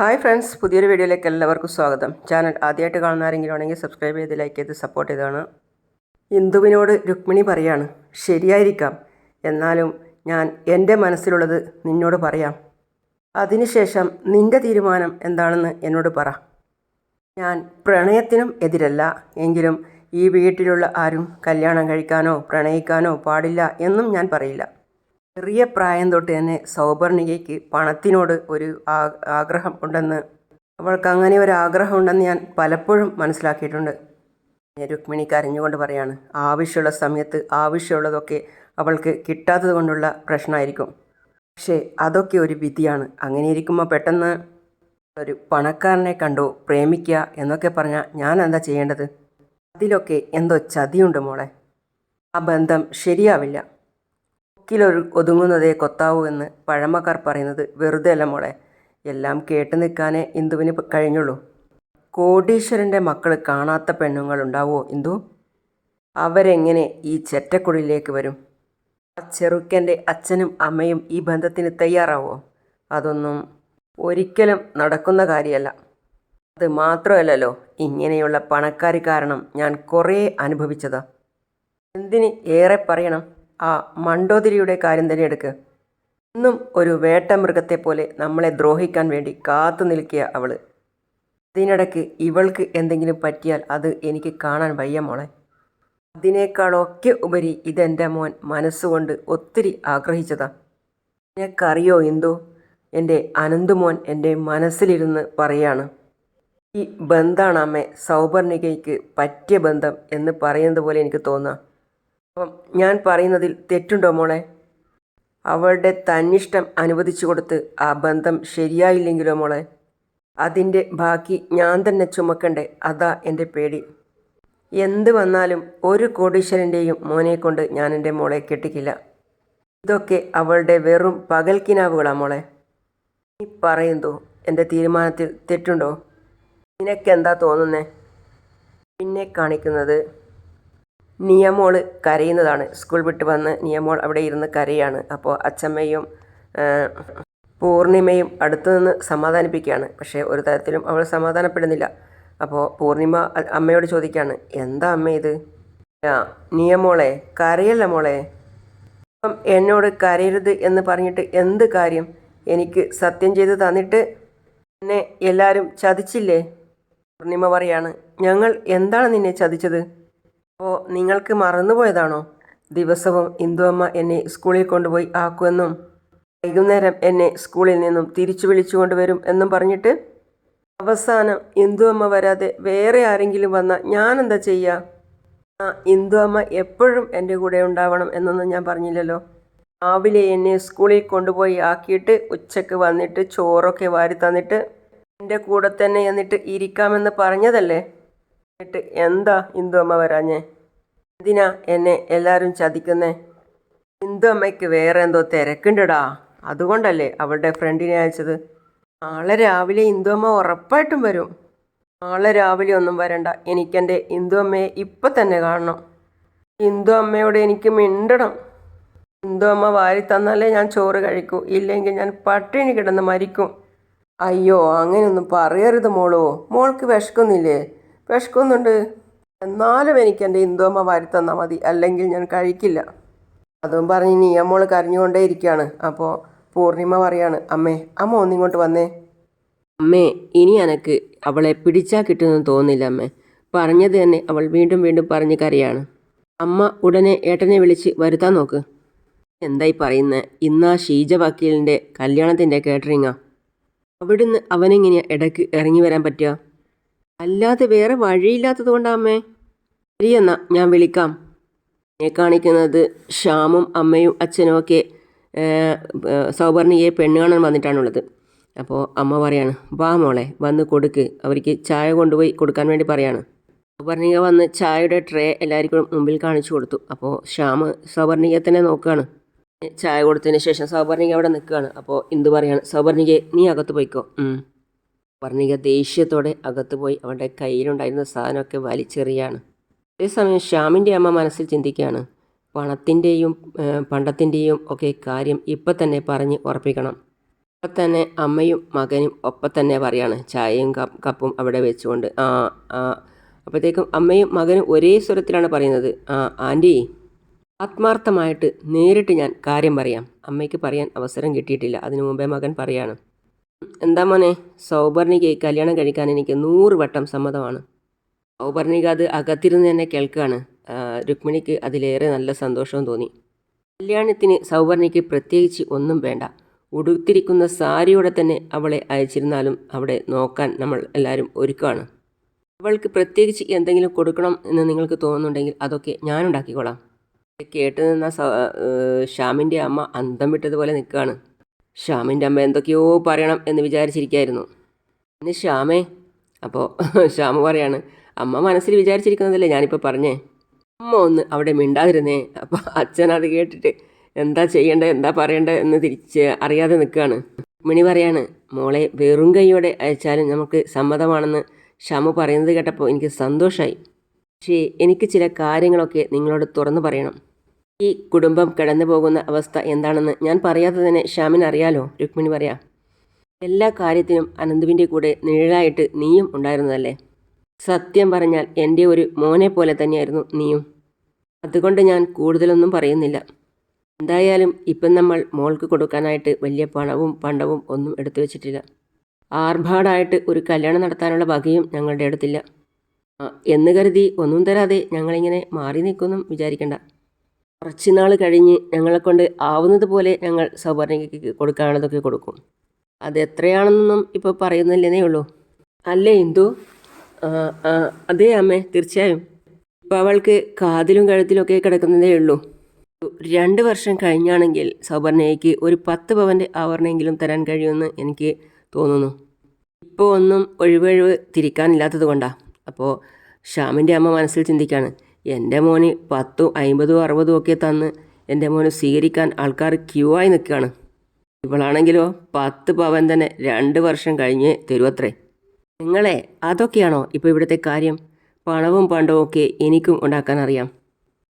Hi friends പുതിയൊരു വീഡിയോയിലേക്ക് എല്ലാവർക്കും സ്വാഗതം. ചാനൽ ആദ്യമായിട്ട് കാണുന്ന ആരെങ്കിലും ആണെങ്കിൽ സബ്സ്ക്രൈബ് ചെയ്ത് ലൈക്ക് ചെയ്ത് സപ്പോർട്ട് ചെയ്താണ് ഇന്ദുവിനോട് രുക്മിണി പറയാണ് ശരിയായിരിക്കാം. എന്നാലും ഞാൻ എന്റെ മനസ്സിലുള്ളത് നിന്നോട് പറയാം. അതിനുശേഷം നിന്റെ തീരുമാനം എന്താണെന്ന് എന്നോട് പറ. ഞാൻ പ്രണയത്തിനും എതിരല്ല. എങ്കിലും ഈ വീട്ടിലുള്ള ആരും കല്യാണം കഴിക്കാനോ പ്രണയിക്കാനോ പാടില്ല എന്നും ഞാൻ പറയില്ല. ചെറിയ പ്രായം തൊട്ട് തന്നെ സൗപർണികയ്ക്ക് പണത്തിനോട് ഒരു ആഗ്രഹം ഉണ്ടെന്ന് അവൾക്ക് അങ്ങനെ ഒരു ആഗ്രഹം ഉണ്ടെന്ന് ഞാൻ പലപ്പോഴും മനസ്സിലാക്കിയിട്ടുണ്ട്. രുക്മിണി കരഞ്ഞുകൊണ്ട് പറയാണ് ആവശ്യമുള്ള സമയത്ത് ആവശ്യമുള്ളതൊക്കെ അവൾക്ക് കിട്ടാത്തത് കൊണ്ടുള്ള പ്രശ്നമായിരിക്കും. പക്ഷേ അതൊക്കെ ഒരു വിധിയാണ്. അങ്ങനെ ഇരിക്കുമ്പോൾ പെട്ടെന്ന് ഒരു പണക്കാരനെ കണ്ടു? പ്രേമിക്കുക എന്നൊക്കെ പറഞ്ഞാൽ ഞാൻ എന്താ ചെയ്യേണ്ടത്? അതിലൊക്കെ എന്തോ ചതിയുണ്ട് മോളെ. ആ ബന്ധം ശരിയാവില്ല. കൊക്കിലൊരു ഒതുങ്ങുന്നതേ കൊത്താവൂ എന്ന് പഴമക്കാർ പറയുന്നത് വെറുതെ അല്ല മോളെ എല്ലാം കേട്ട് നിൽക്കാനേ ഇന്ദുവിന് കഴിഞ്ഞുള്ളൂ. കോടീശ്വരന്റെ മക്കൾ കാണാത്ത പെണ്ണുങ്ങൾ ഉണ്ടാവുമോ ഇന്ദു? അവരെങ്ങനെ ഈ ചെറ്റക്കുഴിലേക്ക് വരും? ആ ചെറുക്കന്റെ അച്ഛനും അമ്മയും ഈ ബന്ധത്തിന് തയ്യാറാവോ? അതൊന്നും ഒരിക്കലും നടക്കുന്ന കാര്യമല്ല. അത് മാത്രമല്ലല്ലോ ഇങ്ങനെയുള്ള പണക്കാരി കാരണം ഞാൻ കുറേ അനുഭവിച്ചതാ. എന്തിന് ഏറെ പറയണം? ആ മണ്ടോതിരിയുടെ കാര്യം തന്നെ എടുക്ക്. ഇന്നും ഒരു വേട്ടമൃഗത്തെ പോലെ നമ്മളെ ദ്രോഹിക്കാൻ വേണ്ടി കാത്തു നിൽക്കുക അവൾ അതിനിടയ്ക്ക് ഇവൾക്ക് എന്തെങ്കിലും പറ്റിയാൽ അത് എനിക്ക് കാണാൻ വയ്യ മോളെ. അതിനേക്കാളൊക്കെ ഉപരി ഇതെന്റെ മോൻ മനസ്സുകൊണ്ട് ഒത്തിരി ആഗ്രഹിച്ചതാ. നിനക്കറിയോ എന്തോ എന്റെ അനന്തുമോൻ എന്റെ മനസ്സിലിരുന്ന് പറയാണ്. ഈ ബന്ധാണ് അമ്മേ സൗപർണികയ്ക്ക് പറ്റിയ ബന്ധം എന്ന് പറയുന്നത് പോലെ എനിക്ക് തോന്നുക അപ്പം ഞാൻ പറയുന്നതിൽ തെറ്റുണ്ടോ മോളെ? അവളുടെ തന്നിഷ്ടം അനുവദിച്ചു കൊടുത്ത് ആ ബന്ധം ശരിയായില്ലെങ്കിലോ മോളെ? അതിന്റെ ബാക്കി ഞാൻ തന്നെ ചുമക്കണ്ടേ? അതാ എന്റെ പേടി. എന്ത് വന്നാലും ഒരു കോടീശ്വരന്റെയും മോനെ കൊണ്ട് ഞാൻ എന്റെ മോളെ കെട്ടിക്കില്ല. ഇതൊക്കെ അവളുടെ വെറും പകൽക്കിനാവുകളാ മോളെ. നീ പറയുന്നു എന്റെ തീരുമാനത്തിൽ തെറ്റുണ്ടോ? നിനക്കെന്താ തോന്നുന്നേ? പിന്നെ കാണിക്കുന്നത് നിയമോൾ കരയുന്നതാണ്. സ്കൂൾ വിട്ട് വന്ന് നിയമോൾ അവിടെ ഇരുന്ന് കരയാണ്. അപ്പോൾ അച്ചമ്മയും പൂർണിമയും അടുത്തു നിന്ന് സമാധാനിപ്പിക്കുകയാണ്. പക്ഷേ ഒരു തരത്തിലും അവൾ സമാധാനപ്പെടുന്നില്ല. അപ്പോൾ പൂർണിമ അമ്മയോട് ചോദിക്കുകയാണ് എന്താ അമ്മ ഇത്? നിയമോളെ കരയല്ല മോളെ. അപ്പം എന്നോട് കരയരുത് എന്ന് പറഞ്ഞിട്ട് എന്ത് കാര്യം? എനിക്ക് സത്യം ചെയ്ത് തന്നിട്ട് എന്നെ എല്ലാവരും ചതിച്ചില്ലേ? പൂർണിമ പറയാണ് ഞങ്ങൾ എന്താണ് നിന്നെ ചതിച്ചത്? അപ്പോൾ നിങ്ങൾക്ക് മറന്നുപോയതാണോ? ദിവസവും ഇന്ദു അമ്മ എന്നെ സ്കൂളിൽ കൊണ്ടുപോയി ആക്കുമെന്നും വൈകുന്നേരം എന്നെ സ്കൂളിൽ നിന്നും തിരിച്ചു വിളിച്ചു കൊണ്ടുവരും എന്നും പറഞ്ഞിട്ട് അവസാനം ഇന്ദു അമ്മ വരാതെ വേറെ ആരെങ്കിലും വന്നാൽ ഞാൻ എന്താ ചെയ്യുക ആ ഇന്ദു അമ്മ എപ്പോഴും എന്റെ കൂടെ ഉണ്ടാവണം എന്നൊന്നും ഞാൻ പറഞ്ഞില്ലല്ലോ. രാവിലെ എന്നെ സ്കൂളിൽ കൊണ്ടുപോയി ആക്കിയിട്ട് ഉച്ചയ്ക്ക് വന്നിട്ട് ചോറൊക്കെ വാരി തന്നിട്ട് എന്റെ കൂടെ തന്നെ എന്നിട്ട് ഇരിക്കാമെന്ന് പറഞ്ഞതല്ലേ? എന്നിട്ട് എന്താ ഇന്ദു അമ്മ വരാഞ്ഞേ? എന്തിനാ എന്നെ എല്ലാവരും ചതിക്കുന്നേ? ഇന്ദു അമ്മയ്ക്ക് വേറെ എന്തോ തിരക്കുണ്ടടാ. അതുകൊണ്ടല്ലേ അവളുടെ ഫ്രണ്ടിനെ അയച്ചത്. നാളെ രാവിലെ ഇന്ദു അമ്മ ഉറപ്പായിട്ടും വരും. നാളെ രാവിലെ ഒന്നും വരണ്ട. എനിക്കെന്റെ ഇന്ദു അമ്മയെ ഇപ്പം തന്നെ കാണണം. ഇന്ദു അമ്മയോട് എനിക്ക് മിണ്ടണം. ഇന്ദു അമ്മ വാരി തന്നാലേ ഞാൻ ചോറ് കഴിക്കൂ. ഇല്ലെങ്കിൽ ഞാൻ പട്ടിണി കിടന്ന് മരിക്കും. അയ്യോ അങ്ങനെയൊന്നും പറയരുത് മോളോ. മോൾക്ക് വിശക്കുന്നില്ലേ? വിശക്കുന്നുണ്ട്. എന്നാലും എനിക്ക് എന്റെ ഇന്ദുമ്മ വാരി തന്നാൽ മതി. അല്ലെങ്കിൽ ഞാൻ കഴിക്കില്ല. അതും പറഞ്ഞ് നീയമ്മോൾ കരഞ്ഞുകൊണ്ടേ ഇരിക്കുകയാണ്. അപ്പോൾ പൂർണിമ പറയാണ് അമ്മേ അമ്മ ഒന്നിങ്ങോട്ട് വന്നേ. അമ്മേ ഇനി എനക്ക് അവളെ പിടിച്ചാൽ കിട്ടുമെന്ന് തോന്നില്ല അമ്മേ. പറഞ്ഞത് തന്നെ അവൾ വീണ്ടും വീണ്ടും പറഞ്ഞ് കരയാണ്. അമ്മ ഉടനെ ഏട്ടനെ വിളിച്ച് വരുത്താൻ നോക്ക്. എന്തായി പറയുന്നത് ഇന്നാ ഷീജ വക്കീലിന്റെ കല്യാണത്തിന്റെ കേറ്ററിങ്ങാ? അവിടുന്ന് അവനെങ്ങനെയാ ഇടയ്ക്ക് ഇറങ്ങി വരാൻ പറ്റുക? അല്ലാതെ വേറെ വഴിയില്ലാത്തത് കൊണ്ടാമ്മേ ശരിയെന്നാ ഞാൻ വിളിക്കാം. എന്നെ കാണിക്കുന്നത് ശ്യാമും അമ്മയും അച്ഛനും ഒക്കെ സൗപർണിയെ പെണ്ണ് കാണാൻ വന്നിട്ടാണുള്ളത്. അപ്പോൾ അമ്മ പറയാണ് വാ മോളെ വന്ന് കൊടുക്ക്. അവർക്ക് ചായ കൊണ്ടുപോയി കൊടുക്കാൻ വേണ്ടി പറയാണ്. സൗപർണിക വന്ന് ചായയുടെ ട്രേ എല്ലാവർക്കും മുമ്പിൽ കാണിച്ചു കൊടുത്തു. അപ്പോൾ ശ്യാം സൗപർണിക തന്നെ നോക്കുകയാണ് ചായ കൊടുത്തതിന് ശേഷം സൗപർണിക അവിടെ നിൽക്കുകയാണ്. അപ്പോൾ ഇന്ദു പറയാണ് സൗപർണികയെ നീ അകത്ത് പോയിക്കോ. സൗപർണിക ദേഷ്യത്തോടെ അകത്ത് പോയി അവളുടെ കയ്യിലുണ്ടായിരുന്ന സാധനമൊക്കെ വലിച്ചെറിയാണ്. അതേസമയം ശ്യാമിന്റെ അമ്മ മനസ്സിൽ ചിന്തിക്കുകയാണ് പണത്തിന്റെയും പണ്ടത്തിന്റെയും ഒക്കെ കാര്യം ഇപ്പം തന്നെ പറഞ്ഞ് ഉറപ്പിക്കണം. അപ്പം തന്നെ അമ്മയും മകനും ഒപ്പം തന്നെ പറയാണ് ചായയും കപ്പും അവിടെ വെച്ചുകൊണ്ട്. ആ ആ അപ്പോഴത്തേക്കും അമ്മയും മകനും ഒരേ സ്വരത്തിലാണ് പറയുന്നത് ആ ആന്റി ആത്മാർത്ഥമായിട്ട് നേരിട്ട് ഞാൻ കാര്യം പറയാം. അമ്മയ്ക്ക് പറയാൻ അവസരം കിട്ടിയിട്ടില്ല. അതിനു മുമ്പേ മകൻ പറയാണ് എന്താ മോനെ? സൗപർണിക്ക് കല്യാണം കഴിക്കാൻ എനിക്ക് നൂറ് വട്ടം സമ്മതമാണ്. സൗപർണിക അത് അകത്തിരുന്ന് തന്നെ കേൾക്കുകയാണ്. രുക്മിണിക്ക് അതിലേറെ നല്ല സന്തോഷവും തോന്നി. കല്യാണത്തിന് സൗവർണിക്ക് പ്രത്യേകിച്ച് ഒന്നും വേണ്ട. ഉടുത്തിരിക്കുന്ന സാരിയോടെ തന്നെ അവളെ അയച്ചിരുന്നാലും അവിടെ നോക്കാൻ നമ്മൾ എല്ലാവരും ഒരുക്കമാണ് അവൾക്ക് പ്രത്യേകിച്ച് എന്തെങ്കിലും കൊടുക്കണം എന്ന് നിങ്ങൾക്ക് തോന്നുന്നുണ്ടെങ്കിൽ അതൊക്കെ ഞാനുണ്ടാക്കിക്കോളാം കേട്ട് നിന്ന ശ്യാമിന്റെ അമ്മ അന്തം വിട്ടതുപോലെ നിൽക്കുകയാണ്. ശ്യാമിന്റെ അമ്മ എന്തൊക്കെയോ പറയണം എന്ന് വിചാരിച്ചിരിക്കുകയായിരുന്നു പിന്നെ ശ്യാമേ അപ്പോൾ ശ്യാമ പറയാണ് അമ്മ മനസ്സിൽ വിചാരിച്ചിരിക്കുന്നതല്ലേ ഞാനിപ്പോൾ പറഞ്ഞേ? അമ്മ ഒന്ന് അവിടെ മിണ്ടാതിരുന്നേ. അപ്പോൾ അച്ഛൻ അത് കേട്ടിട്ട് എന്താ ചെയ്യേണ്ടത് എന്താ പറയേണ്ടത് എന്ന് തിരിച്ച് അറിയാതെ നിൽക്കുകയാണ് മിണി പറയാണ് മോളെ വെറും കൈയോടെ അയച്ചാലും നമുക്ക് സമ്മതമാണെന്ന് ഷമു പറയുന്നത് കേട്ടപ്പോൾ എനിക്ക് സന്തോഷമായി പക്ഷേ എനിക്ക് ചില കാര്യങ്ങളൊക്കെ നിങ്ങളോട് തുറന്നു പറയണം. ഈ കുടുംബം കടന്നു പോകുന്ന അവസ്ഥ എന്താണെന്ന് ഞാൻ പറയാതെ തന്നെ ഷ്യാമിന് അറിയാലോ? രുക്മിണി പറയാം. എല്ലാ കാര്യത്തിനും അനന്തുവിന്റെ കൂടെ നിഴലായിട്ട് നീയും ഉണ്ടായിരുന്നതല്ലേ? സത്യം പറഞ്ഞാൽ എന്റെ ഒരു മോനെ പോലെ തന്നെയായിരുന്നു നീയും. അതുകൊണ്ട് ഞാൻ കൂടുതലൊന്നും പറയുന്നില്ല. എന്തായാലും ഇപ്പം നമ്മൾ മോൾക്ക് കൊടുക്കാനായിട്ട് വലിയ പണവും പണ്ടവും ഒന്നും എടുത്തു വെച്ചിട്ടില്ല. ആർഭാടായിട്ട് ഒരു കല്യാണം നടത്താനുള്ള വകയും ഞങ്ങളുടെ അടുത്തില്ല. എന്ന് കരുതി ഒന്നും തരാതെ ഞങ്ങളിങ്ങനെ മാറി നിൽക്കുമെന്നും വിചാരിക്കണ്ട. കുറച്ച് നാൾ കഴിഞ്ഞ് ഞങ്ങളെ കൊണ്ട് ആവുന്നത് പോലെ ഞങ്ങൾ സൗവർണികയ്ക്ക് കൊടുക്കാനുള്ളതൊക്കെ കൊടുക്കും. അത് എത്രയാണെന്നൊന്നും ഇപ്പോൾ പറയുന്നില്ലെന്നേ ഉള്ളൂ. അല്ലേ ഇന്ദു? അതെ അമ്മേ തീർച്ചയായും. ഇപ്പം അവൾക്ക് കാതിലും കഴുത്തിലൊക്കെ കിടക്കുന്നതേ ഉള്ളൂ. രണ്ട് വർഷം കഴിഞ്ഞാണെങ്കിൽ സൗവർണയ്ക്ക് ഒരു പത്ത് പവന്റെ ആവരണമെങ്കിലും തരാൻ കഴിയുമെന്ന് എനിക്ക് തോന്നുന്നു. ഇപ്പോൾ ഒന്നും ഒഴിവൊഴിവ് തിരിക്കാനില്ലാത്തത് കൊണ്ടാണ് അപ്പോൾ ഷ്യാമിന്റെ അമ്മ മനസ്സിൽ ചിന്തിക്കാണ്. എന്റെ മോന് പത്തും അമ്പതും അറുപതും ഒക്കെ തന്ന് എന്റെ മോന് സ്വീകരിക്കാൻ ആൾക്കാർ ക്യൂ ആയി നിൽക്കുകയാണ്. ഇവളാണെങ്കിലോ പത്ത് പവൻ തന്നെ രണ്ട് വർഷം കഴിഞ്ഞ് തരുവത്രേ. നിങ്ങളെ അതൊക്കെയാണോ ഇപ്പോൾ ഇവിടുത്തെ കാര്യം? പണവും പണ്ടവും ഒക്കെ എനിക്കും ഉണ്ടാക്കാൻ അറിയാം.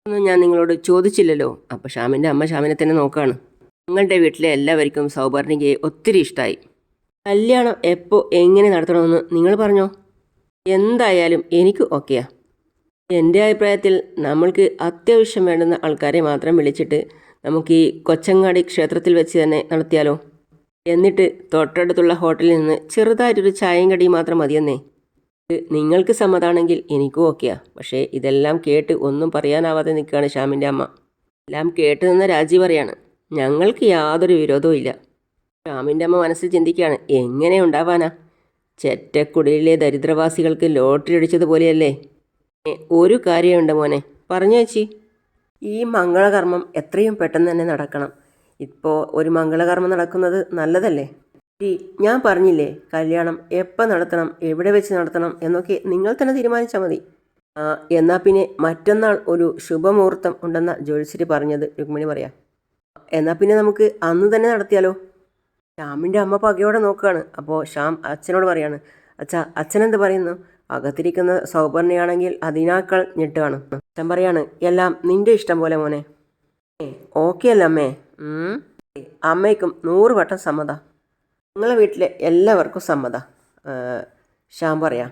ഒന്നും ഞാൻ നിങ്ങളോട് ചോദിച്ചില്ലല്ലോ. അപ്പോൾ ഷാമിന്റെ അമ്മ ഷാമിനെ തന്നെ നോക്കുകയാണ് നിങ്ങളുടെ വീട്ടിലെ എല്ലാവർക്കും സൗപർണികയെ ഒത്തിരി ഇഷ്ടമായി കല്യാണം എപ്പോൾ എങ്ങനെ നടത്തണമെന്ന് നിങ്ങൾ പറഞ്ഞോ? എന്തായാലും എനിക്ക് ഓക്കെയാ. എന്റെ അഭിപ്രായത്തിൽ നമ്മൾക്ക് അത്യാവശ്യം വേണ്ടുന്ന ആൾക്കാരെ മാത്രം വിളിച്ചിട്ട് നമുക്ക് ഈ കൊച്ചങ്ങാടി ക്ഷേത്രത്തിൽ വെച്ച് തന്നെ നടത്തിയാലോ? എന്നിട്ട് തൊട്ടടുത്തുള്ള ഹോട്ടലിൽ നിന്ന് ചെറുതായിട്ടൊരു ചായയും കടിയും മാത്രം മതിയെന്നേ. നിങ്ങൾക്ക് സമ്മതാണെങ്കിൽ എനിക്കും ഓക്കെയാ. പക്ഷേ ഇതെല്ലാം കേട്ട് ഒന്നും പറയാനാവാതെ നിൽക്കുകയാണ് ശ്യാമിന്റെ അമ്മ. എല്ലാം കേട്ട് നിന്ന രാജി പറയാണ് ഞങ്ങൾക്ക് യാതൊരു വിരോധവും ഇല്ല. ശ്യാമിന്റെ അമ്മ മനസ്സിൽ ചിന്തിക്കുകയാണ് എങ്ങനെ ഉണ്ടാവാനാ? ചെറ്റക്കുടിയിലെ ദരിദ്രവാസികൾക്ക് ലോട്ടറി അടിച്ചതുപോലെയല്ലേ? ഒരു കാര്യമുണ്ട് മോനെ. പറഞ്ഞു ചേച്ചി. ഈ മംഗളകർമ്മം എത്രയും പെട്ടെന്ന് തന്നെ നടക്കണം. ഇപ്പോൾ ഒരു മംഗളകർമ്മം നടക്കുന്നത് നല്ലതല്ലേ? ഞാൻ പറഞ്ഞില്ലേ കല്യാണം എപ്പോൾ നടത്തണം എവിടെ വെച്ച് നടത്തണം എന്നൊക്കെ നിങ്ങൾ തന്നെ തീരുമാനിച്ചാൽ മതി. എന്നാൽ പിന്നെ മറ്റന്നാൾ ഒരു ശുഭമുഹൂർത്തം ഉണ്ടെന്ന ജ്യോത്സ്യര് പറഞ്ഞത് രുക്മിണി പറയാം. എന്നാൽ പിന്നെ നമുക്ക് അന്ന് തന്നെ നടത്തിയാലോ? ശ്യാമിന്റെ അമ്മ പകയോടെ നോക്കുകയാണ്. അപ്പോൾ ശ്യാം അച്ഛനോട് പറയാണ് അച്ഛാ അച്ഛനെന്ത് പറയുന്നു? അകത്തിരിക്കുന്ന സൗപർണയാണെങ്കിൽ അതിനേക്കാൾ ഞെട്ടുകയാണ് അച്ഛൻ പറയാണ് എല്ലാം നിന്റെ ഇഷ്ടം പോലെ മോനെ. ഓക്കെ അല്ല അമ്മേ. അമ്മയ്ക്കും നൂറ് വട്ടം സമ്മത. നിങ്ങളെ വീട്ടിലെ എല്ലാവർക്കും സമ്മത. ശ്യാം പറയാം.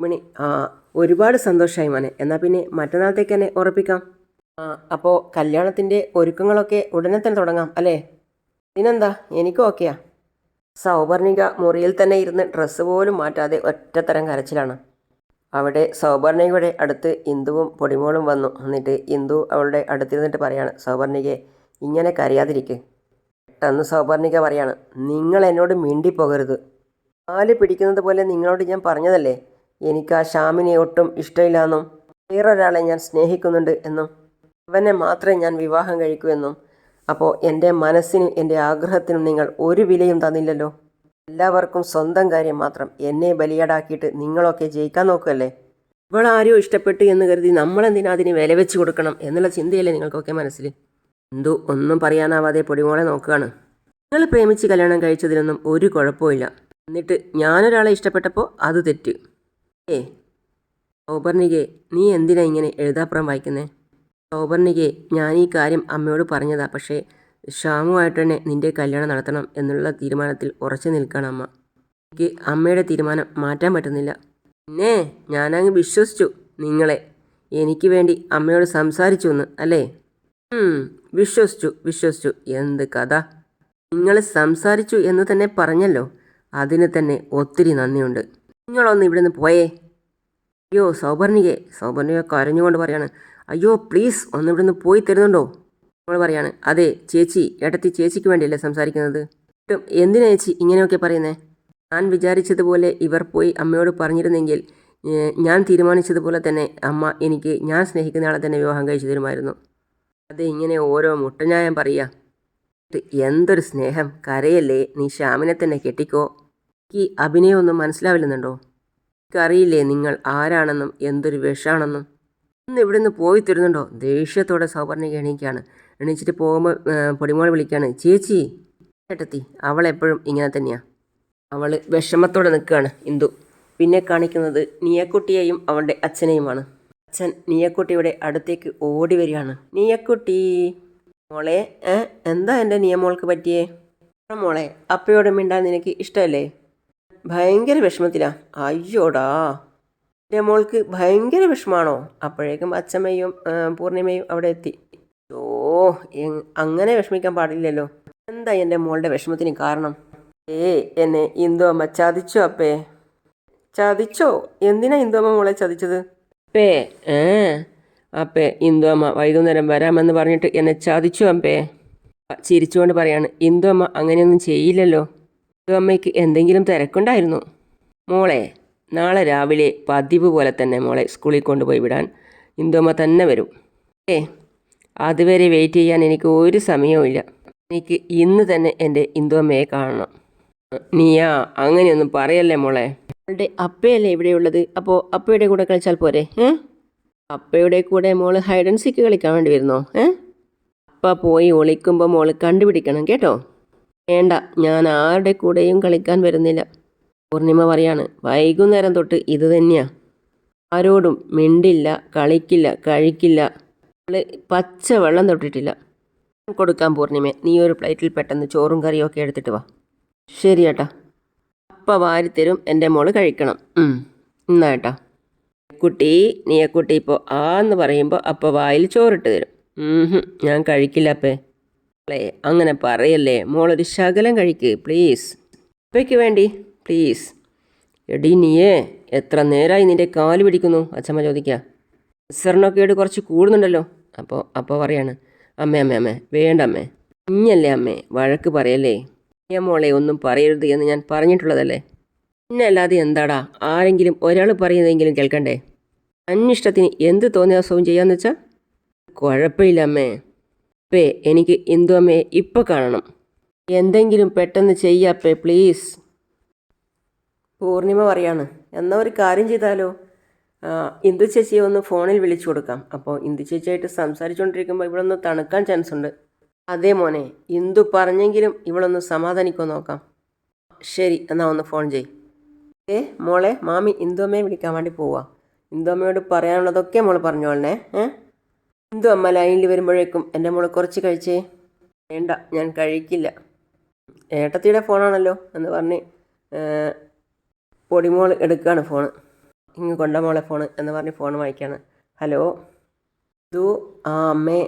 മണി ആ ഒരുപാട് സന്തോഷമായി മോനെ. എന്നാൽ പിന്നെ മറ്റന്നാളത്തേക്ക് തന്നെ ഉറപ്പിക്കാം. ആ അപ്പോൾ കല്യാണത്തിന്റെ ഒരുക്കങ്ങളൊക്കെ ഉടനെ തന്നെ തുടങ്ങാം അല്ലേ? ഇതിനെന്താ എനിക്കും ഓക്കെയാ. സൗപർണിക മുറിയിൽ തന്നെ ഇരുന്ന് ഡ്രസ്സ് പോലും മാറ്റാതെ ഒറ്റത്തരം കരച്ചിലാണ്. അവിടെ സൗപർണികയുടെ അടുത്ത് ഇന്ദുവും പൊടിമോളും വന്നു. എന്നിട്ട് ഇന്ദു അവളുടെ അടുത്തിരുന്നിട്ട് പറയാണ് സൗപർണികയെ ഇങ്ങനെ കരയാതിരിക്ക്. പെട്ടെന്ന് സൗപർണിക പറയാണ് നിങ്ങൾ എന്നോട് മിണ്ടിപ്പോകരുത്. പാൽ പിടിക്കുന്നത് പോലെ നിങ്ങളോട് ഞാൻ പറഞ്ഞതല്ലേ? എനിക്ക് ആ ഷാമിനെ ഒട്ടും ഇഷ്ടമില്ലാന്നും വേറൊരാളെ ഞാൻ സ്നേഹിക്കുന്നുണ്ട് എന്നും അവനെ മാത്രമേ ഞാൻ വിവാഹം കഴിക്കൂ എന്നും അപ്പോൾ എന്റെ മനസ്സിനും എന്റെ ആഗ്രഹത്തിനും നിങ്ങൾ ഒരു വിലയും തന്നില്ലല്ലോ. എല്ലാവർക്കും സ്വന്തം കാര്യം മാത്രം എന്നെ ബലിയാടാക്കിയിട്ട് നിങ്ങളൊക്കെ ജയിക്കാൻ നോക്കുമല്ലേ ഇവളാരോ ഇഷ്ടപ്പെട്ടു എന്ന് കരുതി നമ്മളെന്തിനാ അതിന് വില വെച്ച് കൊടുക്കണം എന്നുള്ള ചിന്തയല്ലേ നിങ്ങൾക്കൊക്കെ മനസ്സിൽ എന്തോ ഒന്നും പറയാനാവാതെ പൊടിമോളെ നോക്കുകയാണ്. നിങ്ങൾ പ്രേമിച്ച് കല്യാണം കഴിച്ചതിനൊന്നും ഒരു കുഴപ്പമില്ല എന്നിട്ട് ഞാനൊരാളെ ഇഷ്ടപ്പെട്ടപ്പോൾ അത് തെറ്റ്. ഏ ഔപർണികെ നീ എന്തിനാ ഇങ്ങനെ എഴുതാപ്പുറം വായിക്കുന്നേ? സൗപർണികെ ഞാൻ ഈ കാര്യം അമ്മയോട് പറഞ്ഞതാ. പക്ഷേ ഷാമുവായിട്ട് തന്നെ നിന്റെ കല്യാണം നടത്തണം എന്നുള്ള തീരുമാനത്തിൽ ഉറച്ചു നിൽക്കണം അമ്മ. എനിക്ക് അമ്മയുടെ തീരുമാനം മാറ്റാൻ പറ്റുന്നില്ല. പിന്നെ ഞാനങ്ങ് വിശ്വസിച്ചു നിങ്ങളെ. എനിക്ക് വേണ്ടി അമ്മയോട് സംസാരിച്ചു എന്ന് അല്ലേ? വിശ്വസിച്ചു വിശ്വസിച്ചു. എന്ത് കഥ? നിങ്ങൾ സംസാരിച്ചു എന്ന് തന്നെ പറഞ്ഞല്ലോ. അതിന് തന്നെ ഒത്തിരി നന്ദിയുണ്ട്. നിങ്ങളൊന്ന് ഇവിടെ നിന്ന് പോയേ. അയ്യോ സൗപർണികെ സൗപർണിക കരഞ്ഞുകൊണ്ട് പറയാണ് അയ്യോ പ്ലീസ് ഒന്ന് ഇവിടുന്ന് പോയി തരുന്നുണ്ടോ? നമ്മൾ പറയാണ്. അതെ ചേച്ചി ഏട്ടത്തി ചേച്ചിക്ക് വേണ്ടിയല്ലേ സംസാരിക്കുന്നത്. എന്നിട്ടും എന്തിനാ ചേച്ചി ഇങ്ങനെയൊക്കെ പറയുന്നേ? ഞാൻ വിചാരിച്ചതുപോലെ ഇവർ പോയി അമ്മയോട് പറഞ്ഞിരുന്നെങ്കിൽ ഞാൻ തീരുമാനിച്ചതുപോലെ തന്നെ അമ്മ എനിക്ക് ഞാൻ സ്നേഹിക്കുന്ന ആളെ തന്നെ വിവാഹം കഴിച്ചു തരുമായിരുന്നു. അത് ഇങ്ങനെ ഓരോ മുട്ടന്യായം പറയുക എന്തൊരു സ്നേഹം. കരയല്ലേ? നീ ശ്യാമിനെ തന്നെ കെട്ടിക്കോ. എനിക്ക് അഭിനയമൊന്നും മനസ്സിലാവില്ലെന്നുണ്ടോ? എനിക്കറിയില്ലേ നിങ്ങൾ ആരാണെന്നും എന്തൊരു വിഷാണെന്നും ഒന്ന് ഇവിടെ നിന്ന് പോയി തരുന്നുണ്ടോ? ദേഷ്യത്തോടെ സൗപർണിക എണീക്കാണ്. എണീച്ചിട്ട് പോകുമ്പോൾ പൊടിമോൾ വിളിക്കുകയാണ് ചേച്ചി ചേട്ടത്തി അവൾ എപ്പോഴും ഇങ്ങനെ തന്നെയാണ് അവൾ വിഷമത്തോടെ നിൽക്കുകയാണ് ഇന്ദു. പിന്നെ കാണിക്കുന്നത് നീയക്കുട്ടിയെയും അവളുടെ അച്ഛനെയുമാണ്. അച്ഛൻ നീയക്കുട്ടിയുടെ അടുത്തേക്ക് ഓടി വരികയാണ്. നീയക്കുട്ടി മോളെ എന്താ എന്റെ നിയമോൾക്ക് പറ്റിയേ? മോളെ അപ്പയോട് മിണ്ടാൻ നിനക്ക് ഇഷ്ടമല്ലേ ഭയങ്കര വിഷമത്തിലാ. അയ്യോടാ. എന്റെ മോൾക്ക് ഭയങ്കര വിഷമാണോ? അപ്പോഴേക്കും അച്ഛമ്മയും പൂർണിമയും അവിടെ എത്തി. ഓ അങ്ങനെ വിഷമിക്കാൻ പാടില്ലല്ലോ. എന്താ എന്റെ മോളുടെ വിഷമത്തിന് കാരണം? ഏ എന്നെ ഇന്ദുവമ്മ ചതിച്ചോ അപ്പേ? ചതിച്ചോ? എന്തിനാ ഇന്ദുവമ്മ മോളെ ചതിച്ചത്? അപ്പേ ഏ അപ്പേ ഇന്ദുവമ്മ വൈകുന്നേരം വരാമെന്ന് പറഞ്ഞിട്ട് എന്നെ ചതിച്ചു അപ്പേ. ചിരിച്ചുകൊണ്ട് പറയാണ് ഇന്ദുവമ്മ അങ്ങനെയൊന്നും ചെയ്യില്ലല്ലോ. ഇന്ദുവമ്മയ്ക്ക് എന്തെങ്കിലും തിരക്കുണ്ടായിരുന്നു. മോളെ നാളെ രാവിലെ പതിവ് പോലെ തന്നെ മോളെ സ്കൂളിൽ കൊണ്ടുപോയി വിടാൻ ഇന്ദുമ്മ തന്നെ വരും. ഏ അതുവരെ വെയിറ്റ് ചെയ്യാൻ എനിക്ക് ഒരു സമയവുമില്ല എനിക്ക് ഇന്ന് തന്നെ എന്റെ ഇന്ദുമ്മയെ കാണണം. നീയാ അങ്ങനെയൊന്നും പറയല്ലേ മോളെ? അവളുടെ അപ്പയല്ലേ ഇവിടെയുള്ളത്? അപ്പോൾ അപ്പയുടെ കൂടെ കളിച്ചാൽ പോരെ ഏ? അപ്പയുടെ കൂടെ മോൾ ഹൈഡ് ആൻഡ് സീക്ക് കളിക്കാൻ വേണ്ടി വരുന്നോ ഏ? അപ്പ പോയി ഒളിക്കുമ്പോൾ മോൾ കണ്ടുപിടിക്കണം കേട്ടോ? വേണ്ട ഞാൻ ആരുടെ കൂടെയും കളിക്കാൻ വരുന്നില്ല. പൂർണിമ പറയാണ് വൈകുന്നേരം തൊട്ട് ഇത് തന്നെയാണ് ആരോടും മിണ്ടില്ല കളിക്കില്ല കഴിക്കില്ല. പച്ച വെള്ളം തൊട്ടിട്ടില്ല. കൊടുക്കാം പൂർണിമ നീ ഒരു പ്ലേറ്റിൽ പെട്ടെന്ന് ചോറും കറിയും ഒക്കെ എടുത്തിട്ട് വാ. ശരി ഏട്ടാ. അപ്പ വാരിത്തരും എന്റെ മോൾ കഴിക്കണം. എന്നാ ഏട്ടാ. കുട്ടി നീയക്കുട്ടി ഇപ്പോൾ ആ എന്ന് പറയുമ്പോൾ അപ്പ വായിൽ ചോറിട്ട് തരും. ഞാൻ കഴിക്കില്ല അപ്പേ. അല്ലേ അങ്ങനെ പറയല്ലേ മോളൊരു ശകലം കഴിക്ക് പ്ലീസ്. അപ്പയ്ക്ക് വേണ്ടി? പ്ലീസ്. എടി നീയേ എത്ര നേരമായി നിന്റെ കാൽ പിടിക്കുന്നു? അച്ഛമ്മ ചോദിക്കുക പ്രഷറിനൊക്കെ കുറച്ച് കൂടുന്നുണ്ടല്ലോ. അപ്പോൾ അപ്പോൾ പറയാണ്. അമ്മേ അമ്മേ അമ്മേ വേണ്ട അമ്മേ. കുഞ്ഞല്ലേ അമ്മേ വഴക്ക് പറയല്ലേ. ഞാൻ മോളെ ഒന്നും പറയരുത് എന്ന് ഞാൻ പറഞ്ഞിട്ടുള്ളതല്ലേ. പിന്നെ അല്ലാതെ എന്താടാ? ആരെങ്കിലും ഒരാൾ പറയുന്നതെങ്കിലും കേൾക്കണ്ടേ? അന്വേഷണത്തിന് എന്ത് തോന്നിയ ദിവസവും ചെയ്യാന്ന് വെച്ചാൽ കുഴപ്പമില്ല അമ്മേ. അപ്പേ എനിക്ക് ഇന്ദു അമ്മേ ഇപ്പം കാണണം. എന്തെങ്കിലും പെട്ടെന്ന് ചെയ്യാപ്പേ പ്ലീസ്. പൂർണിമ പറയാണ്. എന്നാ ഒരു കാര്യം ചെയ്താലോ? ഇന്ദു ചേച്ചിയെ ഒന്ന് ഫോണിൽ വിളിച്ചു കൊടുക്കാം. അപ്പോൾ ഇന്ദു ചേച്ചിയായിട്ട് സംസാരിച്ചുകൊണ്ടിരിക്കുമ്പോൾ ഇവിടെ ഒന്ന് തണുക്കാൻ ചാൻസ് ഉണ്ട്. അതേ മോനെ ഇന്ദു പറഞ്ഞെങ്കിലും ഇവളൊന്ന് സമാധാനിക്കുമോ നോക്കാം. ശരി എന്നാൽ ഒന്ന് ഫോൺ ചെയ് ഏ മോളെ മാമി ഇന്ദു അമ്മയെ വിളിക്കാൻ വേണ്ടി പോവാ. ഇന്ദു അമ്മയോട് പറയാനുള്ളതൊക്കെ മോൾ പറഞ്ഞോളണേ ഏ? ഇന്ദു അമ്മ ലൈനിൽ വരുമ്പോഴേക്കും എന്റെ മോൾ കുറച്ച് കഴിച്ചേ. വേണ്ട ഞാൻ കഴിക്കില്ല. ഏട്ടത്തിയുടെ ഫോണാണല്ലോ എന്ന് പറഞ്ഞ് പൊടിമോൾ എടുക്കുകയാണ് ഫോണ്. ഇങ്ങ് കൊണ്ട മോളെ ഫോണ് എന്ന് പറഞ്ഞ് ഫോൺ വായിക്കുകയാണ് ഹലോ? ഇതു ആ അമ്മേ.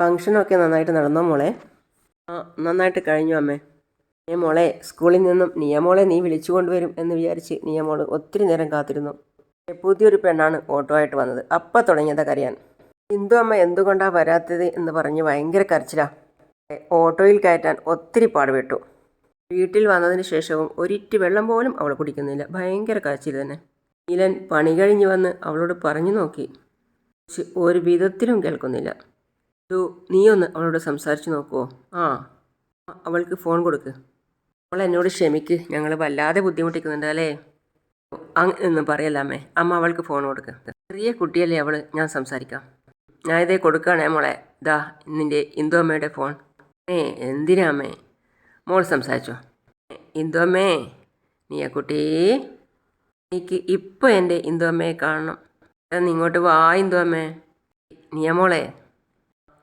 ഫങ്ഷനൊക്കെ നന്നായിട്ട് നടന്നോ മോളെ? ആ നന്നായിട്ട് കഴിഞ്ഞു അമ്മേ. നീ മോളെ സ്കൂളിൽ നിന്നും നിയമോളെ നീ വിളിച്ചു കൊണ്ടുവരും എന്ന് വിചാരിച്ച് നിയമോൾ ഒത്തിരി നേരം കാത്തിരുന്നു. പുതിയൊരു പെണ്ണാണ് ഓട്ടോ ആയിട്ട് വന്നത്. അപ്പം തുടങ്ങിയത് കരയാൻ. ഹിന്ദു അമ്മ എന്തുകൊണ്ടാണ് വരാത്തത് എന്ന് പറഞ്ഞ് ഭയങ്കര കരച്ചിലാണ് ഓട്ടോയിൽ കയറ്റാൻ ഒത്തിരി പാടുപെട്ടു. വീട്ടിൽ വന്നതിന് ശേഷവും ഒരിറ്റ് വെള്ളം പോലും അവൾ കുടിക്കുന്നില്ല. ഭയങ്കര കാച്ചിൽ തന്നെ. നീലൻ പണി കഴിഞ്ഞു വന്ന് അവളോട് പറഞ്ഞു നോക്കി. ഒരു വിധത്തിലും കേൾക്കുന്നില്ല. ദു നീ ഒന്ന് അവളോട് സംസാരിച്ചു നോക്കുമോ ആ ആ, അവൾക്ക് ഫോൺ കൊടുക്ക്. അവൾ എന്നോട് ക്ഷമിക്ക്. ഞങ്ങൾ വല്ലാതെ ബുദ്ധിമുട്ടിക്കുന്നുണ്ട് അല്ലേ? അങ്ങനെയൊന്നും പറയല്ല അമ്മേ. അമ്മ അവൾക്ക് ഫോൺ കൊടുക്ക്. ചെറിയ കുട്ടിയല്ലേ അവൾ ഞാൻ സംസാരിക്കാം. ഞാൻ ഇതേ കൊടുക്കുകയാണേ മോളെ. ദാ നിന്റെ ഇന്ദു അമ്മയുടെ ഫോൺ. ഏ എന്തിനാ അമ്മേ? മോൾ സംസാരിച്ചോ. ഇന്ദോമേ കുട്ടി എനിക്ക് ഇപ്പോൾ എന്റെ ഇന്ദോമ്മയെ കാണണം. നീ ഇങ്ങോട്ട് വാ ഇന്ദോമ്മേ നീയ മോളെ.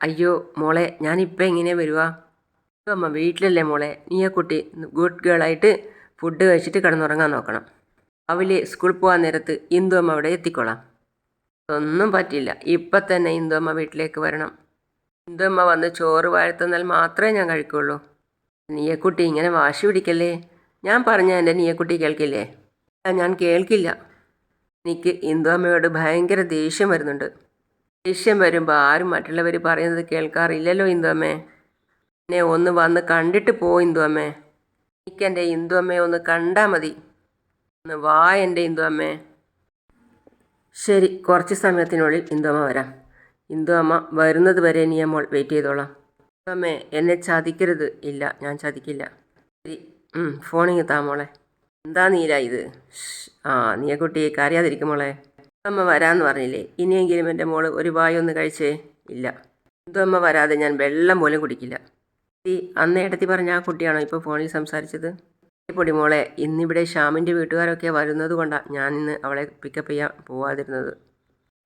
അയ്യോ മോളെ ഞാനിപ്പോൾ എങ്ങനെയാ വരുവാ? അമ്മ വീട്ടിലല്ലേ മോളെ? നീ ആ കുട്ടി ഗുഡ് ഗേളായിട്ട് ഫുഡ് കഴിച്ചിട്ട് കിടന്നുറങ്ങാൻ നോക്കണം. രാവിലെ സ്കൂളിൽ പോകാൻ നേരത്ത് ഇന്ദുവമ്മ അവിടെ എത്തിക്കോളാം. ഒന്നും പറ്റില്ല. ഇപ്പം തന്നെ ഇന്ദുവമ്മ വീട്ടിലേക്ക് വരണം. ഇന്ദുവമ്മ വന്ന് ചോറ് വാഴ്ത്തുന്നാൽ മാത്രമേ ഞാൻ കഴിക്കുള്ളൂ. നീയക്കുട്ടി ഇങ്ങനെ വാശി പിടിക്കല്ലേ? ഞാൻ പറഞ്ഞ എന്റെ നീയക്കുട്ടി കേൾക്കില്ലേ? "ഇല്ല, ഞാൻ കേൾക്കില്ല. എനിക്ക് ഇന്ദു അമ്മയോട് ഭയങ്കര ദേഷ്യം വരുന്നുണ്ട്. ദേഷ്യം വരുമ്പോൾ ആരും മറ്റുള്ളവർ പറയുന്നത് കേൾക്കാറില്ലല്ലോ ഇന്ദു അമ്മേ. എന്നെ ഒന്ന് വന്ന് കണ്ടിട്ട് പോ ഇന്ദു അമ്മേ. എനിക്ക് എന്റെ ഇന്ദു അമ്മയെ ഒന്ന് കണ്ടാൽ മതി. ഒന്ന് വാ എന്റെ ഇന്ദു അമ്മേ. ശരി കുറച്ച് സമയത്തിനുള്ളിൽ ഇന്ദു അമ്മ വരാം. ഇന്ദു അമ്മ വരുന്നത് വരെ നീ അമ്മോൾ വെയിറ്റ് ചെയ്തോളാം. അമ്മേ എന്നെ ചതിക്കരുത്. ഇല്ല ഞാൻ ചതിക്കില്ല. ശരി. ഫോണിങ് താ മോളെ. എന്താ നീല ഇത്? ആ നീ കുട്ടി കരയാതിരിക്കും മോളെ. അമ്മ വരാന്ന് പറഞ്ഞില്ലേ? ഇനിയെങ്കിലും എന്റെ മോൾ ഒരു വായ ഒന്ന് കഴിച്ചേ. ഇല്ല. എന്തോ അമ്മ വരാതെ ഞാൻ വെള്ളം പോലും കുടിക്കില്ല. ഈ അന്ന് ഇടത്തി പറഞ്ഞ ആ കുട്ടിയാണോ ഇപ്പോൾ ഫോണിൽ സംസാരിച്ചത്? പൊടി മോളെ ഇന്നിവിടെ ശ്യാമിന്റെ വീട്ടുകാരൊക്കെ വരുന്നത് കൊണ്ടാണ് ഞാൻ ഇന്ന് അവളെ പിക്കപ്പ് ചെയ്യാൻ പോവാതിരുന്നത്.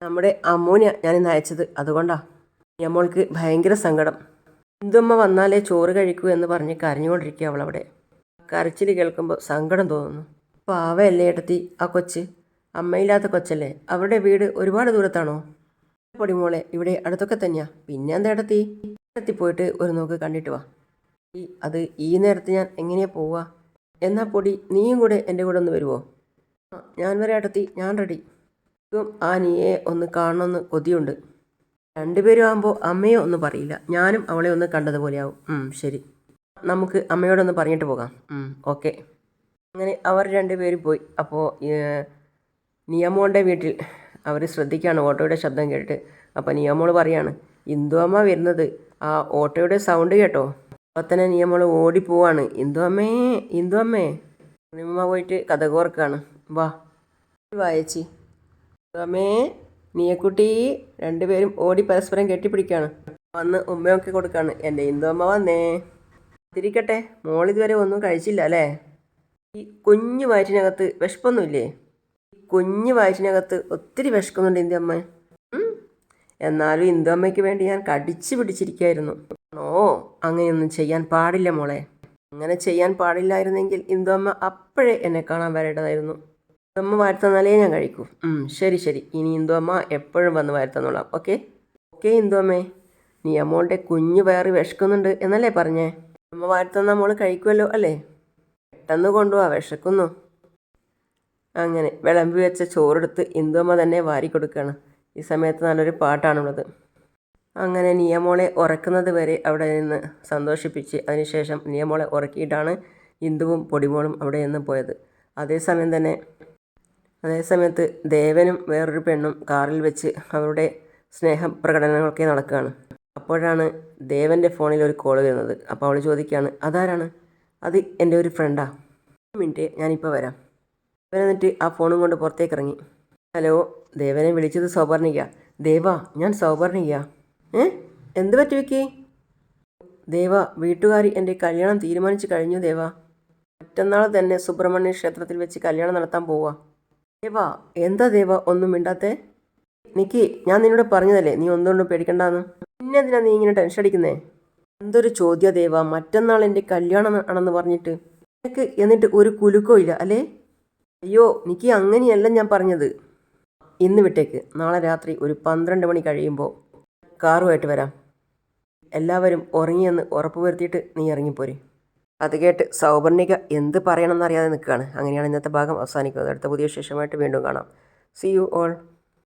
നമ്മുടെ അമ്മൂന ഞാൻ അയച്ചത് അതുകൊണ്ടാണ് നമ്മൾക്ക് ഭയങ്കര സങ്കടം. ഇന്ദുമ്മ വന്നാലേ ചോറ് കഴിക്കൂ എന്ന് പറഞ്ഞ് കരഞ്ഞുകൊണ്ടിരിക്കുക അവളവിടെ. കരച്ചിൽ കേൾക്കുമ്പോൾ സങ്കടം തോന്നുന്നു. പാവയല്ലേ ഏട്ടത്തി ആ കൊച്ച്? അമ്മയില്ലാത്ത കൊച്ചല്ലേ? അവരുടെ വീട് ഒരുപാട് ദൂരത്താണോ? പൊടിമോളെ ഇവിടെ അടുത്തൊക്കെ തന്നെയാ. പിന്നെ എന്താ ഏട്ടത്തി? ഏട്ടത്തി പോയിട്ട് ഒരു നോക്ക് കണ്ടിട്ട് വാ. ഈ അത് ഈ നേരത്ത് ഞാൻ എങ്ങനെയാ പോവാ? എന്നാ പൊടി നീയും കൂടെ എന്റെ കൂടെ ഒന്ന് വരുമോ ഞാൻ വരെ ഏട്ടത്തി ഞാൻ റെഡി ആ നീയെ ഒന്ന് കാണണമെന്ന് കൊതിയുണ്ട്. രണ്ടുപേരും ആകുമ്പോൾ അമ്മയെ ഒന്നും പറയില്ല. ഞാനും അവളെ ഒന്ന് കണ്ടതുപോലെയാവും. ശരി. നമുക്ക് അമ്മയോടൊന്ന് പറഞ്ഞിട്ട് പോകാം. ഓക്കെ. അങ്ങനെ അവർ രണ്ടുപേരും പോയി. അപ്പോൾ നിയമോന്റെ വീട്ടിൽ അവർ ശ്രദ്ധിക്കുകയാണ്. ഓട്ടോയുടെ ശബ്ദം കേട്ടിട്ട്. അപ്പോൾ നിയമോൾ പറയാണ് ഇന്ദു അമ്മ വരുന്നത്. ആ ഓട്ടോയുടെ സൗണ്ട് കേട്ടോ. അപ്പോൾ തന്നെ നിയമോൾ ഓടിപ്പോവാണ്. ഇന്ദു അമ്മേ ഇന്ദു അമ്മേ നിമ്മ പോയിട്ട് കഥകോർക്കാണ് വാ. വായച്ചി. അമ്മേ നീയക്കുട്ടി രണ്ടുപേരും ഓടി പരസ്പരം കെട്ടിപ്പിടിക്കുകയാണ് വന്ന് ഉമ്മയൊക്കെ കൊടുക്കാണ്. എന്റെ ഇന്ദുമ്മ വന്നേ. തിരിക്കട്ടെ മോളിതുവരെ ഒന്നും കഴിച്ചില്ല അല്ലേ? ഈ കുഞ്ഞു വയറ്റിനകത്ത് വിശപ്പൊന്നുമില്ലേ? ഈ കുഞ്ഞു വയറ്റിനകത്ത് ഒത്തിരി വിശക്കുന്നുണ്ട് ഇന്ത്യ അമ്മ. ഉം. എന്നാലും ഇന്ദു അമ്മയ്ക്ക് വേണ്ടി ഞാൻ കടിച്ചു പിടിച്ചിരിക്കുകയായിരുന്നു ഓ അങ്ങനെയൊന്നും ചെയ്യാൻ പാടില്ല മോളെ. അങ്ങനെ ചെയ്യാൻ പാടില്ലായിരുന്നെങ്കിൽ ഇന്ദു അമ്മ അപ്പോഴേ എന്നെ കാണാൻ വരേണ്ടതായിരുന്നു. അമ്മ വാഴ്ത്തന്നാലേ ഞാൻ കഴിക്കൂ. ശരി ശരി. ഇനി ഇന്ദു അമ്മ എപ്പോഴും വന്ന് വാഴ്ത്തന്നോളാം. ഓക്കെ? ഓക്കെ ഇന്ദു അമ്മേ. നീ അമ്മോളുടെ കുഞ്ഞു വയറ് വിശക്കുന്നുണ്ട് എന്നല്ലേ പറഞ്ഞേ? അമ്മ വാഴ്ത്തന്ന മോൾ കഴിക്കുമല്ലോ അല്ലേ? പെട്ടെന്ന് കൊണ്ടുപോവാ വിശക്കുന്നു. അങ്ങനെ വിളമ്പി വെച്ച ചോറെടുത്ത് ഇന്ദു അമ്മ തന്നെ വാരി കൊടുക്കുകയാണ് ഈ സമയത്ത് നല്ലൊരു പാട്ടാണുള്ളത്. അങ്ങനെ നിയമോളെ ഉറക്കുന്നത് വരെ അവിടെ നിന്ന് സന്തോഷിപ്പിച്ച് അതിനുശേഷം നിയമോളെ ഉറക്കിയിട്ടാണ് ഇന്ദുവും പൊടിമോളും അവിടെ നിന്ന് പോയത്. അതേസമയം തന്നെ അതേസമയത്ത് ദേവനും വേറൊരു പെണ്ണും കാറിൽ വെച്ച് അവരുടെ സ്നേഹ പ്രകടനങ്ങളൊക്കെ നടക്കുകയാണ്. അപ്പോഴാണ് ദേവന്റെ ഫോണിൽ ഒരു കോൾ വരുന്നത്. അപ്പോൾ അവൾ ചോദിക്കുകയാണ് അതാരാണ്? അത് എന്റെ ഒരു ഫ്രണ്ടാ? മിനിറ്റ് ഞാനിപ്പോൾ വരാം. ദേവൻ എന്നിട്ട് ആ ഫോണും കൊണ്ട് പുറത്തേക്ക് ഇറങ്ങി. ഹലോ ദേവനെ വിളിച്ചത് സൗപർണിക. ദേവ ഞാൻ സൗപർണിക. ഏ? എന്ത് പറ്റി വെക്കേ? ദേവ വീട്ടുകാരി എന്റെ കല്യാണം തീരുമാനിച്ചു കഴിഞ്ഞു ദേവ. മറ്റന്നാൾ തന്നെ സുബ്രഹ്മണ്യ ക്ഷേത്രത്തിൽ വെച്ച് കല്യാണം നടത്താൻ പോവാ. ദേവ എന്താ ദേവ? ഒന്നും മിണ്ടാത്തേ? നിക്കി ഞാൻ നിന്നോട് പറഞ്ഞതല്ലേ നീ ഒന്നുകൊണ്ടും പേടിക്കണ്ടെന്ന്? പിന്നെ എന്തിനാ നീ ഇങ്ങനെ ടെൻഷൻ അടിക്കുന്നേ? എന്തൊരു ചോദ്യ ദേവ മറ്റന്നാൾ എന്റെ കല്യാണം ആണെന്ന് പറഞ്ഞിട്ട്. എനിക്ക് എന്നിട്ട് ഒരു കുലുക്കോ ഇല്ല അല്ലേ? അയ്യോ നിക്ക് അങ്ങനെയല്ല ഞാൻ പറഞ്ഞത്. ഇന്ന് വിട്ടേക്ക്. നാളെ രാത്രി ഒരു പന്ത്രണ്ട് മണി കഴിയുമ്പോൾ കാറുമായിട്ട് വരാം. എല്ലാവരും ഉറങ്ങിയെന്ന് ഉറപ്പുവരുത്തിയിട്ട് നീ ഇറങ്ങിപ്പോരെ. അത് കേട്ട് സൗപർണിക എന്ത് പറയണമെന്നറിയാതെ നിൽക്കുകയാണ്. അങ്ങനെയാണ് ഇന്നത്തെ ഭാഗം അവസാനിക്കുന്നത്. അടുത്ത പുതിയ വിശേഷമായിട്ട് വീണ്ടും കാണാം. C you all